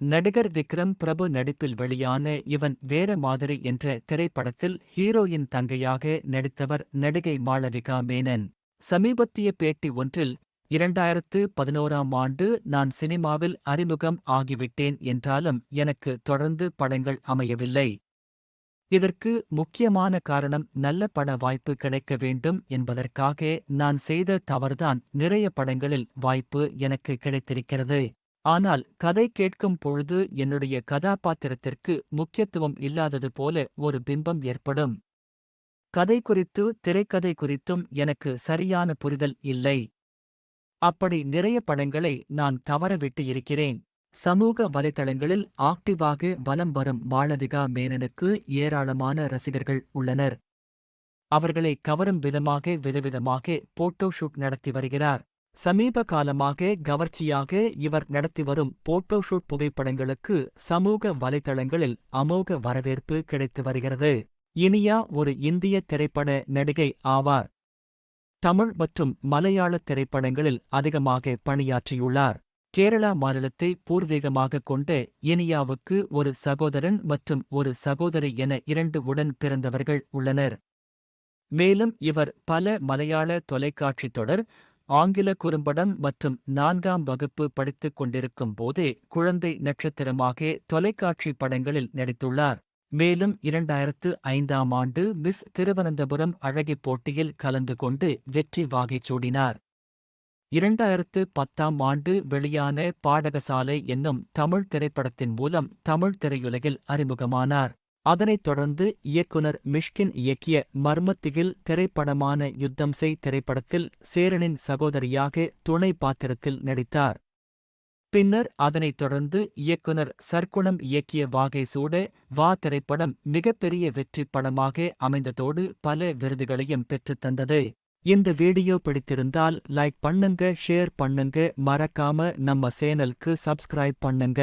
நடிகர் விக்ரம் பிரபு நடிப்பில் வெளியான இவன் வேற மாதிரி என்ற திரைப்படத்தில் ஹீரோயின் தங்கையாக நடித்தவர் நடிகை மாளவிகா மேனன். சமீபத்திய பேட்டி ஒன்றில் இரண்டாயிரத்து பதினோராம் ஆண்டு நான் சினிமாவில் அறிமுகம் ஆகிவிட்டேன் என்றாலும் எனக்கு தொடர்ந்து படங்கள் அமையவில்லை. இதற்கு முக்கியமான காரணம் நல்ல பட வாய்ப்பு கிடைக்க வேண்டும் என்பதற்காக நான் செய்த தவறுதான் நிறைய படங்களில் வாய்ப்பு எனக்கு கிடைத்திருக்கிறது. ஆனால் கதை கேட்கும் பொழுது என்னுடைய கதாபாத்திரத்திற்கு முக்கியத்துவம் இல்லாதது போல ஒரு பிம்பம் ஏற்படும். கதை குறித்து திரைக்கதை குறித்தும் எனக்கு சரியான புரிதல் இல்லை. அப்படி நிறைய படங்களை நான் தவறவிட்டு இருக்கிறேன். சமூக வலைதளங்களில் ஆக்டிவாக வலம் வரும் மாளவிகா மேனனுக்கு ஏராளமான ரசிகர்கள் உள்ளனர். அவர்களை கவரும் விதமாக விதவிதமாக போட்டோ ஷூட் நடத்தி வருகிறார். சமீப காலமாக கவர்ச்சியாக இவர் நடத்தி வரும் போட்டோ ஷூட் புகைப்படங்களுக்கு சமூக வலைதளங்களில் அமோக வரவேற்பு கிடைத்து வருகிறது. இனியா ஒரு இந்திய திரைப்பட நடிகை ஆவார். தமிழ் மற்றும் மலையாள திரைப்படங்களில் அதிகமாக பணியாற்றியுள்ளார். கேரளா மாநிலத்தை பூர்வீகமாக கொண்ட இனியாவுக்கு ஒரு சகோதரன் மற்றும் ஒரு சகோதரி என இரண்டு உடன் பிறந்தவர்கள் உள்ளனர். மேலும் இவர் பல மலையாள தொலைக்காட்சி தொடர் ஆங்கில குறும்படம் மற்றும் நான்காம் வகுப்பு படித்துக் கொண்டிருக்கும் போதே குழந்தை நட்சத்திரமாக தொலைக்காட்சி படங்களில் நடித்துள்ளார். மேலும் இரண்டாயிரத்து ஐந்தாம் ஆண்டு மிஸ் திருவனந்தபுரம் அழகிப் போட்டியில் கலந்து கொண்டு வெற்றி வாகை சூடினார். இரண்டாயிரத்து பத்தாம் ஆண்டு வெளியான பாடகசாலை என்னும் தமிழ் திரைப்படத்தின் மூலம் தமிழ் திரையுலகில் அறிமுகமானார். அதனைத் தொடர்ந்து இயக்குனர் மிஷ்கின் இயக்கிய மர்மத்திகில் திரைப்படமான யுத்தம் செய் திரைப்படத்தில் சேரனின் சகோதரியாக துணை பாத்திரத்தில் நடித்தார். பின்னர் அதனைத் தொடர்ந்து இயக்குனர் சர்க்குணம் இயக்கிய வாகை சூட வா திரைப்படம் மிகப்பெரிய வெற்றி படமாக அமைந்ததோடு பல விருதுகளையும் பெற்றுத் தந்தது. இந்த வீடியோ பிடித்திருந்தால் லைக் பண்ணுங்க ஷேர் பண்ணுங்க மறக்காம நம்ம சேனலுக்கு சப்ஸ்கிரைப் பண்ணுங்க.